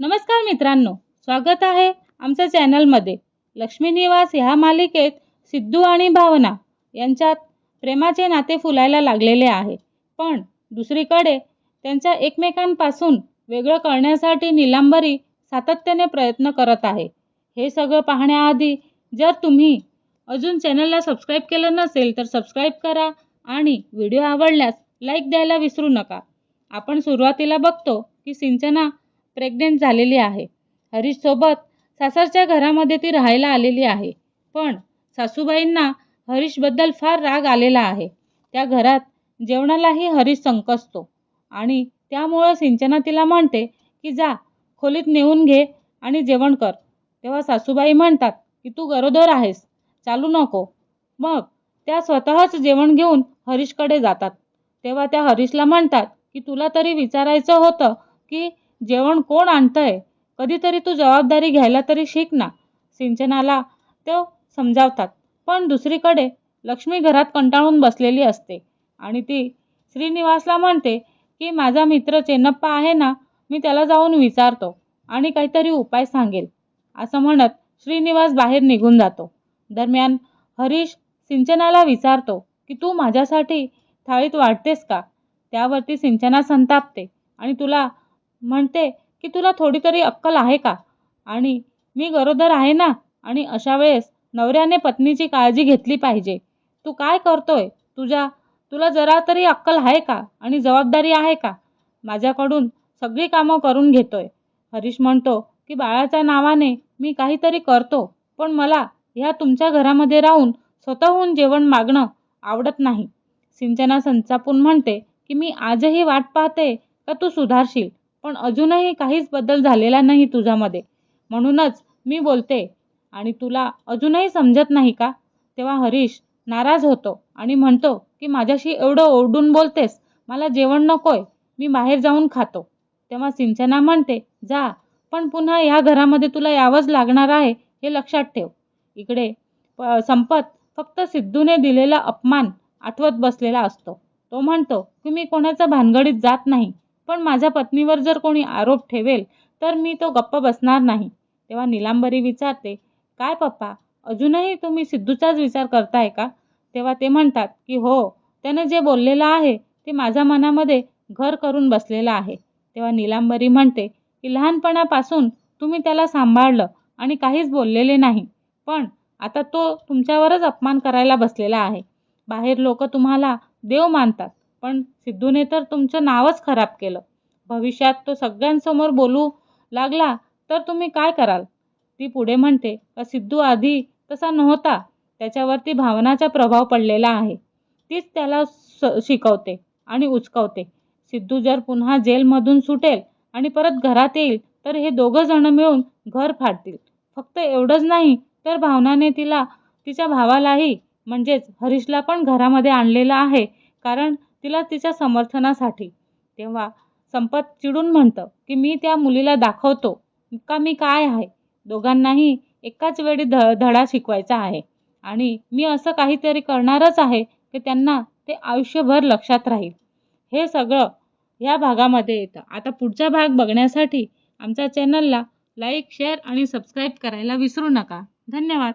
नमस्कार मित्रांनो स्वागत आहे आमच्या चॅनलमध्ये. लक्ष्मी निवास ह्या मालिकेत सिद्धू आणि भावना यांच्यात प्रेमाचे नाते फुलायला लागलेले आहे. पण दुसरीकडे त्यांच्या एकमेकांपासून वेगळं करण्यासाठी निलांबरी सातत्याने प्रयत्न करत आहे. हे सगळं पाहण्याआधी जर तुम्ही अजून चॅनलला सबस्क्राईब केलं नसेल तर सबस्क्राईब करा आणि व्हिडिओ आवडल्यास लाईक द्यायला विसरू नका. आपण सुरुवातीला बघतो की सिंचना प्रेग्नेंट झालेली आहे. हरीशसोबत सासरच्या घरामध्ये ती राहायला आलेली आहे. पण सासूबाईंना हरीशबद्दल फार राग आलेला आहे. त्या घरात जेवणालाही हरीश संकसतो आणि त्यामुळं सिंचना तिला म्हणते की जा खोलीत नेऊन घे आणि जेवण कर. तेव्हा सासूबाई म्हणतात की तू गरोदर आहेस चालू नको. मग त्या स्वतःच जेवण घेऊन हरीशकडे जातात. तेव्हा त्या हरीशला म्हणतात की तुला तरी विचारायचं होतं की जेवण कोण आणतंय? कधीतरी तू जबाबदारी घ्यायला तरी शिक ना. सिंचनाला ते समजावतात. पण दुसरीकडे लक्ष्मी घरात कंटाळून बसलेली असते. आणि ती श्रीनिवासला म्हणते की माझा मित्र चेन्नप्पा आहे ना मी त्याला जाऊन विचारतो आणि काहीतरी उपाय सांगेल. असं म्हणत श्रीनिवास बाहेर निघून जातो. दरम्यान हरीश सिंचनाला विचारतो की तू माझ्यासाठी थाळीत वाढतेस का? त्यावरती सिंचना संतापते आणि तुला म्हणते की तुला थोडी तरी अक्कल आहे का? आणि मी गरोदर आहे ना? आणि अशा वेळेस नवऱ्याने पत्नीची काळजी घेतली पाहिजे. तू काय करतोय? तुझ्या तुला जरा तरी अक्कल आहे का? आणि जबाबदारी आहे का? माझ्याकडून सगळी कामं करून घेतोय. हरीश म्हणतो की बाळाच्या नावाने मी काहीतरी करतो पण मला ह्या तुमच्या घरामध्ये राहून स्वतःहून जेवण मागणं आवडत नाही. सिंचना संचापून म्हणते की मी आजही वाट पाहते का तू सुधारशील? पण अजूनही काहीच बदल झालेला नाही तुझ्यामध्ये. म्हणूनच मी बोलते आणि तुला अजूनही समजत नाही का? तेव्हा हरीश नाराज होतो आणि म्हणतो की माझ्याशी एवढं ओरडून बोलतेस मला जेवण नकोय मी बाहेर जाऊन खातो. तेव्हा सिंचना म्हणते जा पण पुन्हा या घरामध्ये तुला यावंच लागणार आहे हे लक्षात ठेव. इकडे प संपत फक्त सिद्धूने दिलेला अपमान आठवत बसलेला असतो. तो म्हणतो की मी कोणाच्या भानगडीत जात नाही. पण माझ्या पत्नीवर जर कोणी आरोप ठेवेल तर मी तो गप्प बसणार नाही. तेव्हा निलांबरी विचारते काय पप्पा अजूनही तुम्ही सिद्धूचाच विचार करताय का? तेव्हा ते म्हणतात की हो त्याने जे बोललेलं आहे ते माझ्या मनामध्ये घर करून बसलेलं आहे. तेव्हा निलांबरी म्हणते की लहानपणापासून तुम्ही त्याला सांभाळलं आणि काहीच बोललेले नाही पण आता तो तुमच्यावरच अपमान करायला बसलेला आहे. बाहेर लोक तुम्हाला देव मानतात. पण सिद्धूने तर तुमचं नावच खराब केलं. भविष्यात तो सगळ्यांसमोर बोलू लागला तर तुम्ही काय कराल? ती पुढे म्हणते का सिद्धू आधी तसा नव्हता? त्याच्यावरती भावनाचा प्रभाव पडलेला आहे. तीच त्याला स शिकवते आणि उचकवते. सिद्धू जर पुन्हा जेलमधून सुटेल आणि परत घरात येईल तर हे दोघं जणं मिळून घर फाडतील. फक्त एवढंच नाही तर भावनाने तिला तिच्या भावालाही म्हणजेच हरीशला पण घरामध्ये आणलेलं आहे. कारण तिला तिच्या समर्थनासाठी. तेव्हा संपत चिडून म्हणतं की मी त्या मुलीला दाखवतो. का मी काय आहे? दोघांनाही एकाच वेळी ध धडा शिकवायचा आहे. आणि मी असं काहीतरी करणारच आहे की त्यांना ते आयुष्यभर लक्षात राहील. हे सगळं ह्या भागामध्ये येतं. आता पुढचा भाग बघण्यासाठी आमच्या चॅनलला लाईक शेअर आणि सबस्क्राईब करायला विसरू नका. धन्यवाद.